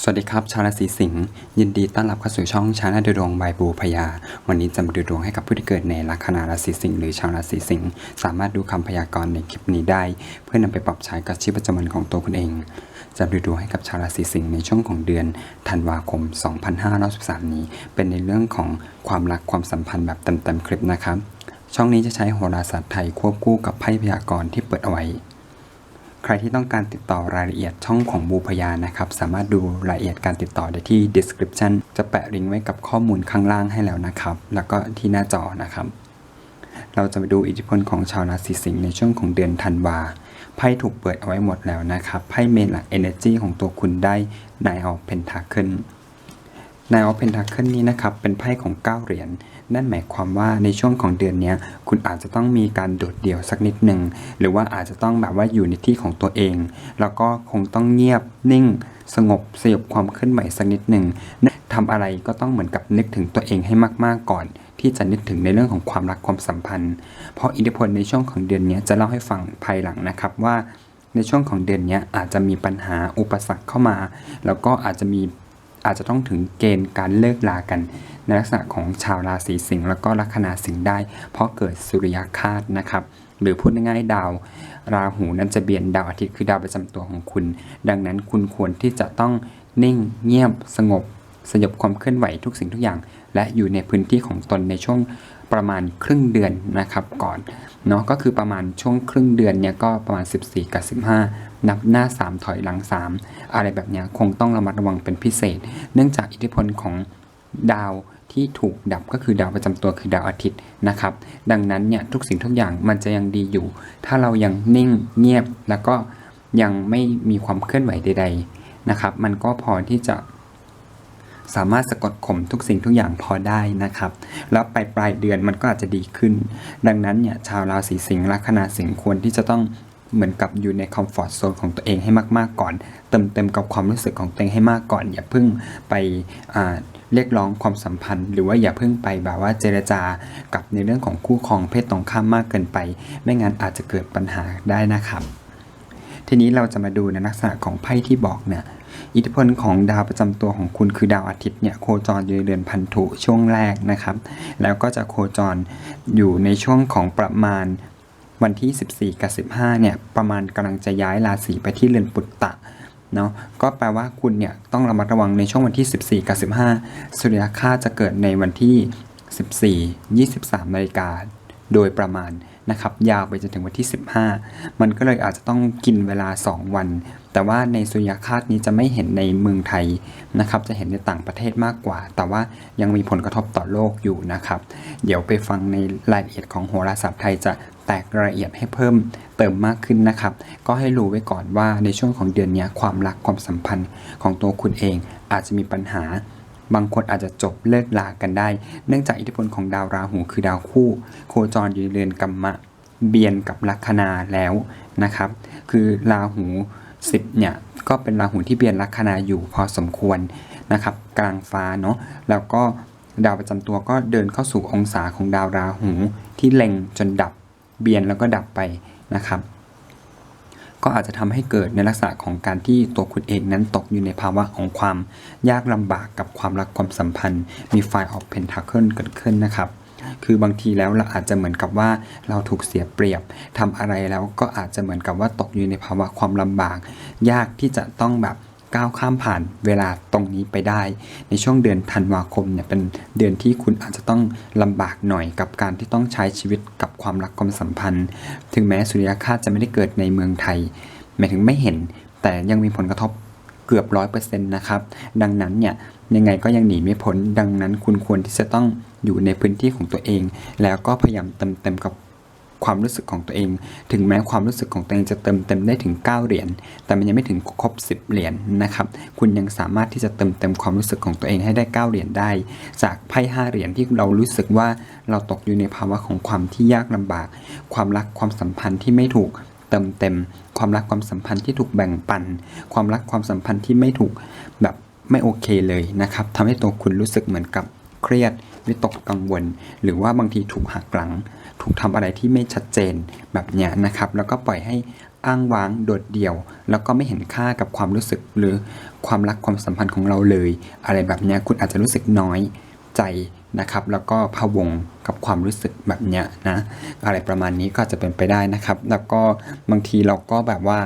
สวัสดีครับ ชาวราศีสิงห์ยินดีต้อนรับเข้าสู่ช่องชาแนลดูดวงบายบูพยา วันนี้จะมาดูดวงให้กับผู้ที่เกิดในลัคนาราศีสิงห์หรือชาวราศีสิงห์สามารถดูคำพยากรณ์ในคลิปนี้ได้ เพื่อนำไปปรับใช้กับชีวิตประจำวันของตัวคุณเอง จะดูดวงให้กับชาวราศีสิงห์ในช่วงของเดือนธันวาคม 2563 นี้ เป็นในเรื่องของความรักความสัมพันธ์แบบเต็มๆคลิปนะครับช่องนี้จะใช้โหราศาสตร์ไทยควบคู่กับไพ่พยากรณ์ที่เปิดเอาไว้ ใครที่ต้องการติดต่อรายละเอียดช่องของบูพยานะครับ สามารถดูรายละเอียดการติดต่อได้ที่ description จะแปะลิงก์ไว้กับข้อมูลข้างล่างให้แล้วนะครับ แล้วก็ที่หน้าจอนะครับ เราจะไปดูอิทธิพลของชาวราศีสิงห์ในช่วงของเดือนธันวาไพ่ถูกเปิดเอาไว้หมดแล้วนะครับไพ่เมนหลัก energy ของตัวคุณได้ Nine of Pentacle Nine of Pentacle นี้นะครับเป็นไพ่ของ 9 เหรียญนั่นหมายความว่าในช่วงของเดือนนี้คุณอาจจะต้องมีการโดดเดี่ยวสักนิดหนึ่งหรือว่าอาจจะต้องแบบว่าอยู่ในที่ของตัวเอง แล้วก็คงต้องเงียบนิ่ง สงบสยบความเคลื่อนไหวสักนิดหนึ่งทำอะไรก็ต้องเหมือนกับนึกถึงตัวเองให้มากๆก่อน ที่จะนึกถึงในเรื่องของความรักความสัมพันธ์ เพราะอิทธิพลในช่วงของเดือนนี้จะเล่าให้ฟังภายหลังนะครับว่าในช่วงของเดือนนี้อาจจะมีปัญหาอุปสรรคเข้ามา แล้วก็อาจจะมี อาจจะต้องถึงเกณฑ์การเลิกลากัน ในลักษณะของชาวราศีสิงห์แล้วก็ลัคนาสิงห์ได้ เพราะเกิดสุริยคาตนะครับ หรือพูดง่ายๆดาว ราหูนั้นจะเบียนดาวอาทิตย์คือดาวประจำตัวของคุณ ดังนั้นคุณควรที่จะต้องนิ่งเงียบสงบ สยบความเคลื่อนไหวทุกสิ่งทุกอย่าง และอยู่ในพื้นที่ของตนในช่วง ประมาณครึ่งเดือนนะครับก่อนเนาะก็คือประมาณช่วงครึ่งเดือนเนี่ยก็ประมาณ 14 กับ 15 นับหน้า 3 ถอยหลัง 3 อะไรแบบเนี้ยคงต้องระมัดระวังเป็นพิเศษ เนื่องจากอิทธิพลของดาวที่ถูกดับก็คือดาวประจำตัวคือดาวอาทิตย์นะครับ ดังนั้นเนี่ยทุกสิ่งทุกอย่างมันจะยังดีอยู่ ถ้าเรายังนิ่งเงียบแล้วก็ยังไม่มีความเคลื่อนไหวใด ๆนะครับ มันก็พอที่จะ สามารถสะกดข่มทุกสิ่งทุกอย่างพอได้นะครับ แล้วปลายปลายเดือนมันก็อาจจะดีขึ้น ดังนั้นเนี่ยชาวราศีสิงห์ลัคนาสิงห์ควรที่จะต้องเหมือนกับอยู่ในคอมฟอร์ทโซนของตัวเองให้มากๆก่อน เติมเต็มกับความรู้สึกของตัวเองให้มากก่อน อย่าเพิ่งไปเรียกร้องความสัมพันธ์ หรือว่าอย่าเพิ่งไปแบบว่าเจรจากับในเรื่องของคู่ครองเพศตรงข้ามมากเกินไป ไม่งั้นอาจจะเกิดปัญหาได้นะครับ ทีนี้เราจะมาดูในลักษณะของไพ่ที่บอกเนี่ย อิทธิพลของดาวประจำตัวของคุณคือดาวอาทิตย์เนี่ยโคจรอยู่ในเดือนพันธุช่วงแรกนะครับ แล้วก็จะโคจรอยู่ในช่วงของประมาณวันที่ 14 กับ 15 เนี่ย ประมาณกำลังจะย้ายราศีไปที่เรือนปุตตะเนาะก็แปลว่าคุณเนี่ย ต้องระมัดระวังในช่วงวันที่ 14 กับ 15 สุริยคาจะเกิดในวันที่ 14 23 นาฬิกาโดยประมาณนะครับ ยาวไปจนถึงวันที่ 15 มันก็เลยอาจจะต้องกินเวลา 2 วัน แต่ว่าในสุริยคาสนี้จะไม่เห็นในเมืองไทยนะครับ จะเห็นในต่างประเทศมากกว่า แต่ว่ายังมีผลกระทบต่อโลกอยู่นะครับ เดี๋ยวไปฟังในรายละเอียดของโหราศาสตร์ไทยจะแตกรายละเอียดให้เพิ่มเติมมากขึ้นนะครับ ก็ให้รู้ไว้ก่อนว่าในช่วงของเดือนนี้ความรักความสัมพันธ์ของตัวคุณเองอาจจะมีปัญหา บางคนอาจจะจบเลิกลากันได้ เนื่องจากอิทธิพลของดาวราหูคือดาวคู่ โคจรอยู่ในเรือนกัมมะเบียนกับลัคนาแล้วนะครับ คือราหู สิบเนี่ยก็เป็นราหูที่เบียนลัคนาอยู่พอสมควรนะครับกลางฟ้าเนาะแล้วก็ดาวประจำตัวก็เดินเข้าสู่องศาของดาวราหูที่เล็งจนดับเบียนแล้วก็ดับไปนะครับ ก็อาจจะทำให้เกิดในลักษณะของการที่ตัวคุณเองนั้นตกอยู่ในภาวะของความยากลำบากกับความรักความสัมพันธ์ มีไฟออกเพนทาเคิลเกิดขึ้นนะครับ คือบางทีแล้วเราอาจจะเหมือนกับว่าเราถูกเสียเปรียบทำอะไรแล้วก็อาจจะเหมือนกับว่าตกอยู่ในภาวะความลำบาก ยากที่จะต้องแบบก้าวข้ามผ่านเวลาตรงนี้ไปได้ ในช่วงเดือนธันวาคมเนี่ยเป็นเดือนที่คุณอาจจะต้องลำบากหน่อยกับการที่ต้องใช้ชีวิตกับความรักความสัมพันธ์ ถึงแม้สุริยคราจะไม่ได้เกิดในเมืองไทยหมายถึงไม่เห็น แต่ยังมีผลกระทบ เกือบร้อยเปอร์เซ็นต์นะครับ ดังนั้นเนี่ยยังไงก็ยังหนีไม่พ้น ดังนั้นคุณควรที่จะต้องอยู่ในพื้นที่ของตัวเอง แล้วก็พยายามเติมเต็มกับความรู้สึกของตัวเอง ถึงแม้ความรู้สึกของตัวเองจะเติมเต็มได้ถึง 9 เหรียญ แต่มันยังไม่ถึงครบ 10 เหรียญนะครับ คุณยังสามารถที่จะเติมเต็มความรู้สึกของตัวเองให้ได้ 9 เหรียญได้ จากไพ่ 5 เหรียญที่เรารู้สึกว่าเราตกอยู่ในภาวะของความที่ยากลำบาก ความรัก ความสัมพันธ์ที่ไม่ถูก ติมเต็ม ความรักความสัมพันธ์ที่ถูกแบ่งปัน ความรักความสัมพันธ์ที่ไม่ถูกแบบไม่โอเคเลยนะครับทำให้ตัวคุณรู้สึกเหมือนกับเครียดวิตกกังวล หรือว่าบางทีถูกหักหลัง ถูกทำอะไรที่ไม่ชัดเจนแบบเนี้ยนะครับ แล้วก็ปล่อยให้อ้างว้างโดดเดี่ยว แล้วก็ไม่เห็นค่ากับความรู้สึกหรือความรักความสัมพันธ์ของเราเลย อะไรแบบเนี้ยคุณอาจจะรู้สึกน้อยใจ นะครับ แล้วก็พะวงกับความรู้สึกแบบเนี้ยนะอะไรประมาณนี้ก็จะเป็นไปได้นะครับ แล้วก็บางทีเราก็แบบว่า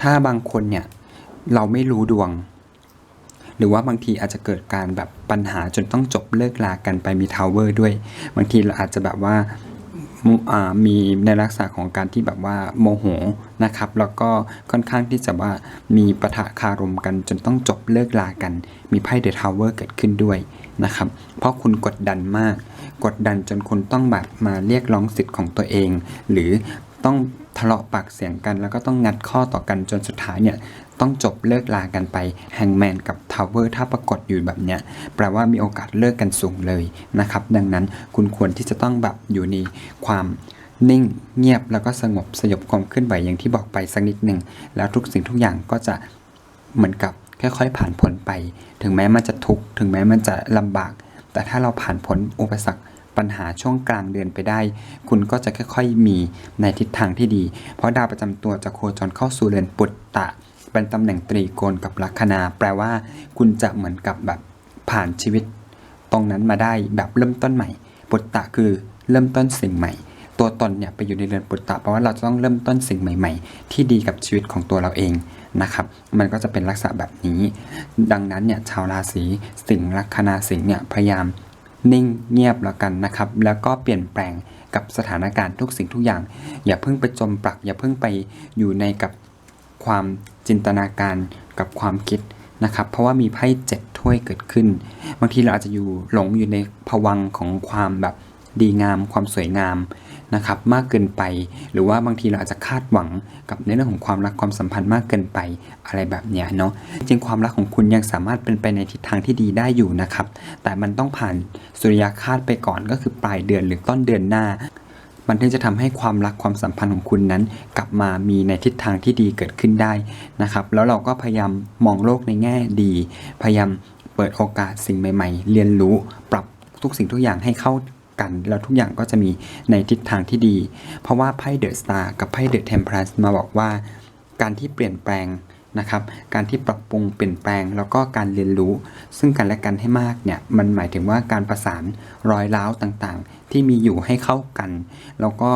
ถ้าบางคนเนี่ยเราไม่รู้ดวง หรือว่าบางทีอาจจะเกิดการแบบปัญหาจนต้องจบเลิกลากันไปมีทาวเวอร์ด้วย บางทีเราอาจจะแบบว่ามีในลักษณะของการที่แบบว่าโมโหนะครับ แล้วก็ค่อนข้างที่จะว่ามีปะทะคารมกันจนต้องจบเลิกลากัน มีไพ่เดอะทาวเวอร์เกิดขึ้นด้วย นะครับ เพราะคุณกดดันมาก กดดันจนคุณต้องแบบมาเรียกร้องสิทธิ์ของตัวเอง หรือต้องทะเลาะปากเสียงกัน แล้วก็ต้องงัดข้อต่อกันจนสุดท้ายเนี่ยต้องจบเลิกลากันไปแฮงแมนกับทาวเวอร์ถ้าปรากฏอยู่แบบเนี้ยแปลว่ามีโอกาสเลิกกันสูงเลยนะครับ ดังนั้นคุณควรที่จะต้องแบบอยู่ในความนิ่งเงียบแล้วก็สงบสยบความเคลื่อนไหวอย่างที่บอกไปสักนิดหนึ่งแล้วทุกสิ่งทุกอย่างก็จะเหมือนกับ ค่อยๆผ่านพ้นไป ถึงแม้มันจะทุกข์ถึงแม้มันจะลำบาก แต่ถ้าเราผ่านพ้นอุปสรรคปัญหาช่วงกลางเดือนไปได้ คุณก็จะค่อยๆมีในทิศทางที่ดี เพราะดาวประจำตัวจะโคจรเข้าสู่เรือนปุตตะ เป็นตำแหน่งตรีโกณกับลัคนา แปลว่า คุณจะเหมือนกับแบบผ่านชีวิต ตรงนั้นมาได้แบบเริ่มต้นใหม่ปุตตะคือเริ่มต้นสิ่งใหม่ ตัวตนเนี่ยไปอยู่ในเรือนปุตตะแปลว่าเราจะต้องเริ่มต้นสิ่งใหม่ ๆ ที่ดีกับชีวิตของตัวเราเองนะครับ มันก็จะเป็นลักษณะแบบนี้ ดังนั้นเนี่ยชาวราศีสิงห์ลัคนาสิงห์เนี่ยพยายามนิ่งเงียบแล้วกันนะครับ แล้วก็เปลี่ยนแปลงกับสถานการณ์ทุกสิ่งทุกอย่าง อย่าเพิ่งไปจมปลัก อย่าเพิ่งไปอยู่ในกับความจินตนาการกับความคิดนะครับ เพราะว่ามีไพ่เจ็ดถ้วยเกิดขึ้น บางทีเราอาจจะอยู่หลงอยู่ในภวังของความแบบดีงาม ความสวยงาม นะครับมากเกินไป หรือว่าบางทีเราอาจจะคาดหวังกับในเรื่องของความรักความสัมพันธ์มากเกินไปอะไรแบบเนี้ยเนาะจริงความรักของคุณยังสามารถเป็นไปในทิศทางที่ดีได้อยู่นะครับ แต่มันต้องผ่านสุริยคาตไปก่อนก็คือปลายเดือนหรือต้นเดือนหน้ามันถึงจะทำให้ความรักความสัมพันธ์ของคุณนั้น กลับมามีในทิศทางที่ดีเกิดขึ้นได้นะครับ แล้วเราก็พยายามมองโลกในแง่ดี พยายามเปิดโอกาสสิ่งใหม่ ๆ เรียนรู้ปรับทุกสิ่งทุกอย่างให้เข้า กัน แล้วทุกอย่างก็จะมีในทิศทางที่ดี เพราะว่าไพ่เดอะสตาร์กับไพ่เดอะเทมเพลสมาบอกว่า การที่เปลี่ยนแปลงนะครับการที่ปรับปรุงเปลี่ยนแปลงแล้วก็การเรียนรู้ ซึ่งกันและกันให้มากเนี่ยมันหมายถึงว่าการประสานรอยร้าวต่างๆ ที่มีอยู่ให้เข้ากัน แล้วก็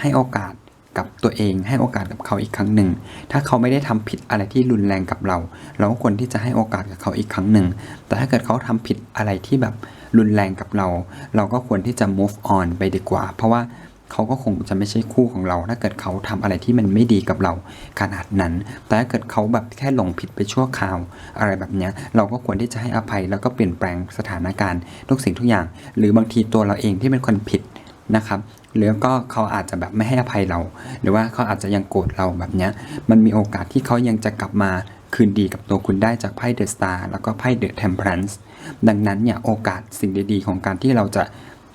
ให้โอกาส กับตัวเอง ให้โอกาสกับเขาอีกครั้งหนึ่ง ถ้าเขาไม่ได้ทำผิดอะไรที่รุนแรงกับเรา เราก็ควรที่จะให้โอกาสกับเขาอีกครั้งหนึ่ง แต่ถ้าเกิดเขาทำผิดอะไรที่แบบรุนแรงกับเรา เราก็ควรที่จะ move on ไปดีกว่า เพราะว่าเขาก็คงจะไม่ใช่คู่ของเรา ถ้าเกิดเขาทำอะไรที่มันไม่ดีกับเราขนาดนั้น แต่ถ้าเกิดเขาแบบแค่หลงผิดไปชั่วคราว อะไรแบบนี้เราก็ควรที่จะให้อภัยแล้วก็เปลี่ยนแปลงสถานการณ์ทุกสิ่งทุกอย่าง หรือบางทีตัวเราเองที่เป็นคนผิดนะครับ หรือก็เขาอาจจะแบบไม่ให้อภัยเรา หรือว่าเขาอาจจะยังโกรธเราแบบเนี้ยมันมีโอกาสที่เขายังจะกลับมาคืนดีกับตัวคุณได้จากไพ่เดอะสตาร์แล้วก็ไพ่เดอะเทมเพลนส์ดังนั้นเนี่ยโอกาสสิ่งดีๆ ของการที่เราจะ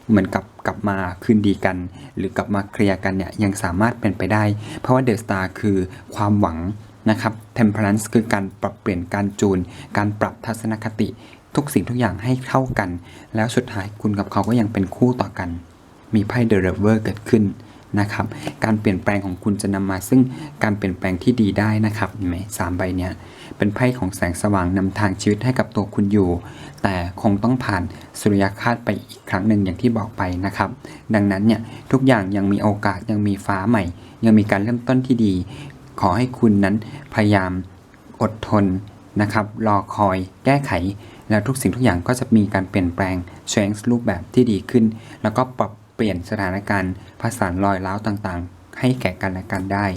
เหมือนกับกลับมาคืนดีกัน หรือกลับมาเคลียร์กันเนี่ยยังสามารถเป็นไปได้ เพราะว่าเดอะสตาร์คือความหวังนะครับเทมเพลนส์คือการปรับเปลี่ยนการจูน การปรับทัศนคติ ทุกสิ่งทุกอย่างให้เข้ากัน แล้วสุดท้ายคุณกับเขาก็ยังเป็นคู่ต่อกัน มีไพ่เดอะเรเวอร์เกิดขึ้นนะครับ การเปลี่ยนแปลงของคุณจะนำมาซึ่งการเปลี่ยนแปลงที่ดีได้นะครับเห็นไหมสามใบเนี้ยเป็นไพ่ของแสงสว่างนำทางชีวิตให้กับตัวคุณอยู่ แต่คงต้องผ่านสุริยคาตไปอีกครั้งหนึ่งอย่างที่บอกไปนะครับ ดังนั้นเนี่ยทุกอย่างยังมีโอกาสยังมีฟ้าใหม่ ยังมีการเริ่มต้นที่ดี ขอให้คุณนั้นพยายามอดทนนะครับ รอคอยแก้ไข แล้วทุกสิ่งทุกอย่างก็จะมีการเปลี่ยนแปลง change รูปแบบที่ดีขึ้น แล้วก็ปรับ เปลี่ยนสถานการณ์ผสานรอยร้าวต่างๆ ให้แก่กันและกันได้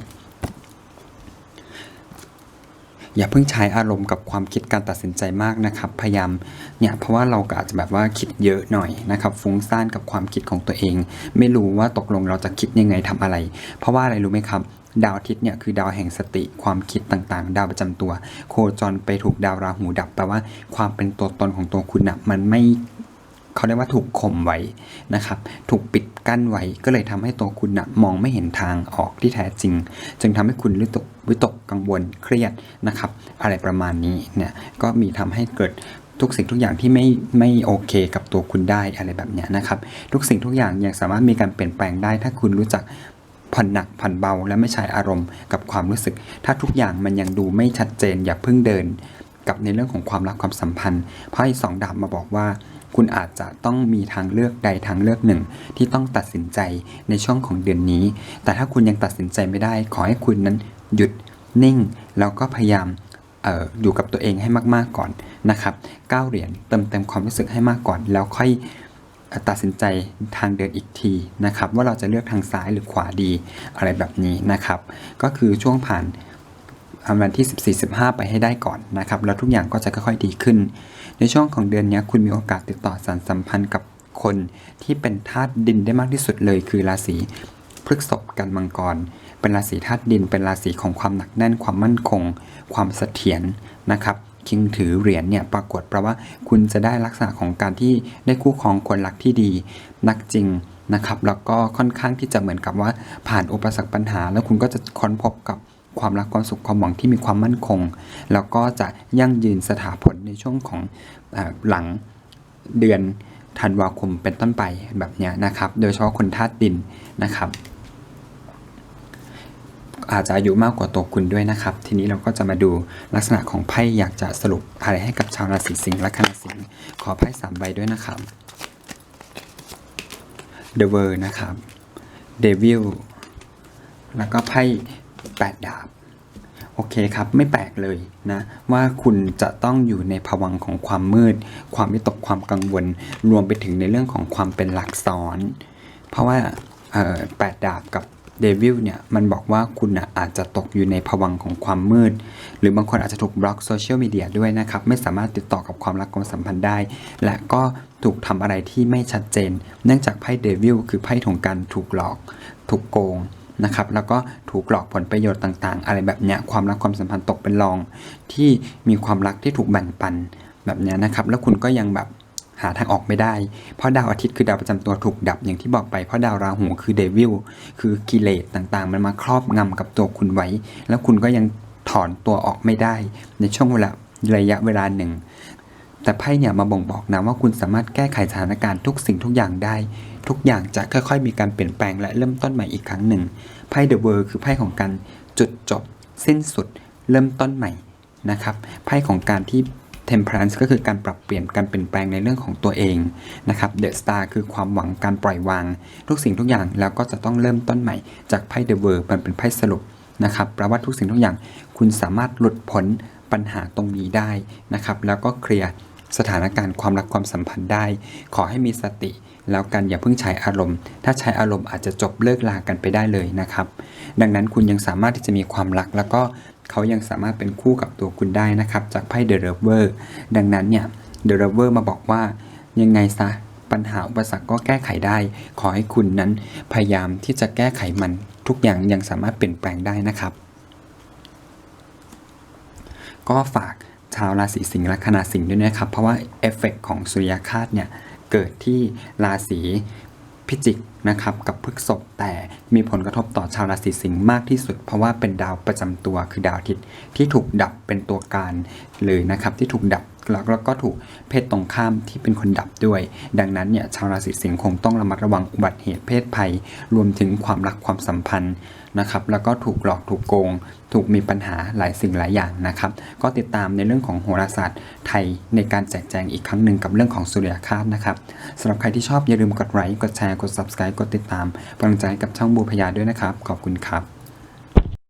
อย่าเพิ่งใช้อารมณ์กับความคิดการตัดสินใจมากนะครับ พยายามเนี่ยเพราะว่าเราก็อาจจะแบบว่าคิดเยอะหน่อยนะครับ ฟุ้งซ่านกับความคิดของตัวเอง ไม่รู้ว่าตกลงเราจะคิดยังไงทำอะไร เพราะว่าอะไรรู้ไหมครับดาวอาทิตย์เนี่ยคือดาวแห่งสติความคิดต่างๆ ดาวประจำตัว โคจรไปถูกดาวราหูดับแปลว่าความเป็นตัวตนของตัวคุณนะมันไม่ เขาเรียกว่าถูกข่มไว้นะครับ ถูกปิดกั้นไว้ ก็เลยทำให้ตัวคุณนะมองไม่เห็นทางออกที่แท้จริง จึงทำให้คุณวิตกวิตกกังวลเครียดนะครับ อะไรประมาณนี้เนี่ยก็มีทำให้เกิดทุกสิ่งทุกอย่างที่ไม่ไม่โอเคกับตัวคุณได้อะไรแบบนี้นะครับ ทุกสิ่งทุกอย่างยังสามารถมีการเปลี่ยนแปลงได้ ถ้าคุณรู้จักผ่อนหนักผ่อนเบาและไม่ใช้อารมณ์กับความรู้สึก ถ้าทุกอย่างมันยังดูไม่ชัดเจนอย่าเพิ่งเดิน กับในเรื่องของความรักความสัมพันธ์ไพ่สองดาบมาบอกว่า คุณอาจจะต้องมีทางเลือกใดทางเลือกหนึ่ง ที่ต้องตัดสินใจในช่วงของเดือนนี้ แต่ถ้าคุณยังตัดสินใจไม่ได้ ขอให้คุณนั้นหยุดนิ่ง แล้วก็พยายามอออยู่กับตัวเองให้มากๆก่อนนะครับก้าวเหรียญเติมเต็มความรู้สึกให้มากก่อน แล้วค่อยตัดสินใจทางเดินอีกทีนะครับ ว่าเราจะเลือกทางซ้ายหรือขวาดีอะไรแบบนี้นะครับ ก็คือช่วงผ่านวันที่ 14 15 ไปให้ได้ก่อนนะครับ แล้วทุกอย่างก็จะค่อยๆดีขึ้น ในช่วงของเดือนนี้คุณมีโอกาสติดต่อสารสัมพันธ์กับคนที่เป็นธาตุดินได้มากที่สุดเลย คือราศีพฤกษภกันมังกร เป็นราศีธาตุดิน เป็นราศีของความหนักแน่น ความมั่นคง ความเสถียรนะครับคิงถือเหรียญเนี่ยปรากฏแปลว่า คุณจะได้ลักษณะของการที่ได้คู่ครองคนรักที่ดี นักจริงนะครับ แล้วก็ค่อนข้างที่จะเหมือนกับว่าผ่านอุปสรรคปัญหา แล้วคุณก็จะค้นพบกับ ความรักความสุขความหวังที่มีความมั่นคง แล้วก็จะยั่งยืนสถาผลในช่วงของอหลังเดือนธันวาคมเป็นต้นไปแบบเนี้ยนะครับ โดยเฉพาะคนธาตุดินนะครับ อาจจะอายุมากกว่าตัวคุณด้วยนะครับ ทีนี้เราก็จะมาดูลักษณะของไพ่อยากจะสรุปอะไรให้กับชาวราศีสิงห์และคณะสิงห์ขอไพ่สามใบด้วยนะครับ The World นะครับ Devil แล้วก็ไพ่ แปดาบ โอเคครับ ไม่แปลกเลยนะ ว่าคุณจะต้องอยู่ในภวังของความมืด ความวิตกความกังวล รวมไปถึงในเรื่องของความเป็นหลักซ้อน เพราะว่าแปดดาบกับเดวิลเนี่ยมันบอกว่าคุณอาจจะตกอยู่ในภวังของความมืด หรือบางคนอาจจะถูกบล็อกโซเชียลมีเดียด้วยนะครับ ไม่สามารถติดต่อกับความรักความสัมพันธ์ได้ และก็ถูกทำอะไรที่ไม่ชัดเจน เนื่องจากไพ่เดวิลคือไพ่ของการถูกหลอก ถูกโกง นะครับแล้วก็ถูกหลอกผลประโยชน์ต่างๆ อะไรแบบเนี้ยความรักความสัมพันธ์ตกเป็นรอง ที่มีความรักที่ถูกแบ่งปันแบบเนี้ยนะครับ แล้วคุณก็ยังแบบหาทางออกไม่ได้ เพราะดาวอาทิตย์คือดาวประจำตัวถูกดับอย่างที่บอกไป เพราะดาวราหูคือเดวิลคือกิเลสต่างๆ มันมาครอบงำกับตัวคุณไว้ แล้วคุณก็ยังถอนตัวออกไม่ได้ ในช่วงเวลาระยะเวลาหนึ่ง แต่ไพ่เนี่ยมาบ่งบอกนะว่าคุณสามารถแก้ไขสถานการณ์ทุกสิ่งทุกอย่างได้ ทุกอย่างจะค่อยๆ มีการเปลี่ยนแปลงและเริ่มต้นใหม่อีกครั้งหนึ่ง ไพ่เดอะเวิร์คือไพ่ของการจุดจบ สิ้นสุด เริ่มต้นใหม่นะครับ ไพ่ของการที่ temperance ก็คือการปรับเปลี่ยนการเปลี่ยนแปลงในเรื่องของตัวเองนะครับ the star คือความหวังการปล่อยวาง ทุกสิ่งทุกอย่างแล้วก็จะต้องเริ่มต้นใหม่ จากไพ่ the world มันเป็นไพ่สรุปนะครับแปลว่าทุกสิ่งทุกอย่างคุณสามารถหลุดพ้นปัญหาตรงนี้ได้นะครับ แล้วก็เคลียร์สถานการณ์ความรักความสัมพันธ์ได้ ขอให้มีสติ แล้วกันอย่าเพิ่งใช้อารมณ์ ถ้าใช้อารมณ์อาจจะจบเลิกลากันไปได้เลยนะครับ ดังนั้นคุณยังสามารถที่จะมีความรัก แล้วก็เขายังสามารถเป็นคู่กับตัวคุณได้นะครับ จากไพ่เดอะเรเวอร์ดังนั้นเนี่ยเดอะเรเวอร์มาบอกว่ายังไงซะปัญหาอุปสรรคก็แก้ไขได้ ขอให้คุณนั้นพยายามที่จะแก้ไขมันทุกอย่างยังสามารถเปลี่ยนแปลงได้นะครับ ก็ฝากชาวราศีสิงห์และคณะสิงห์ด้วยนะครับ เพราะว่าเอฟเฟกต์ของสุริยคาสเนี่ย เกิดที่ราศีพิจิกนะครับกับพฤกษภแต่มีผลกระทบต่อชาวราศีสิงห์มากที่สุด เพราะว่าเป็นดาวประจำตัวคือดาวอาทิตย์ที่ถูกดับเป็นตัวการเลยนะครับที่ถูกดับแล้วก็ถูกเพศตรงข้ามที่เป็นคนดับด้วย ดังนั้นเนี่ยชาวราศีสิงห์คงต้องระมัดระวังอุบัติเหตุเพศภัย รวมถึงความรักความสัมพันธ์ นะครับแล้วก็ถูกหลอกถูกโกง ถูกมีปัญหาหลายสิ่งหลายอย่างนะครับก็ติดตามในเรื่องของโหราศาสตร์ไทยในการแจกแจงอีกครั้งหนึ่งกับเรื่องของสุริยคาตนะครับสำหรับใครที่ชอบอย่าลืมกดไลค์กดแชร์กด subscribe กดติดตามกำลังใจให้กับช่องบูพยาด้วยนะครับ ขอบคุณครับ